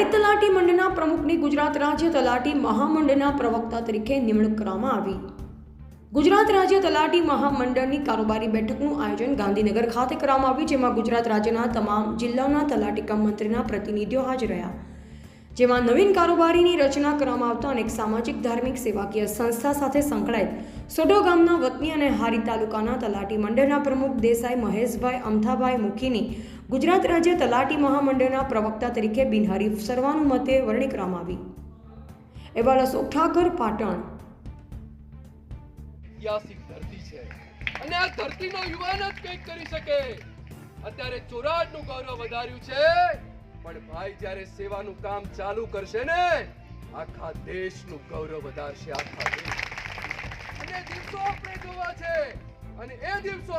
ત્યારે તલાટી મંડળના પ્રમુખની ગુજરાત રાજ્ય તલાટી મહામંડળના પ્રવક્તા તરીકે નિમણૂક કરવામાં આવી. ગુજરાત રાજ્ય તલાટી મહામંડળની કારોબારી બેઠકનું આયોજન ગાંધીનગર ખાતે કરવામાં આવ્યું, જેમાં ગુજરાત રાજ્યના તમામ જિલ્લાના તલાટી કમ મંત્રીના પ્રતિનિધિઓ હાજર રહ્યા. જેમાં નવીન કારોબારીની રચના કરવામાં આવતા અનેક સામાજિક, ધાર્મિક, સેવાકીય સંસ્થા સાથે સંકળાયેલ સોડો ગામના વતની અને હારી તાલુકાના તલાટી મંડળના પ્રમુખ દેસાઈ મહેશભાઈ અમથાભાઈ મુખીની ગુજરાત રાજ્ય તલાટી મહામંડળના પ્રવક્તા તરીકે બિનહરીફ સર્વાનુમતે વરણી કરવામાં આવી. એવા અશોક ઠાકર, પાટણ. અને આ ધરતીનો યુવાન જ કંઈક કરી શકે. અત્યારે ચોરાડનું ગૌરવ વધાર્યું છે. પણ ભાઈ જ્યારે સેવાનું કામ ચાલુ કરશે ને, આખા દેશનું ગૌરવ વધારશે આખા દેશ અને દિવસો આપણે જોવા છે. અને એ દિવસો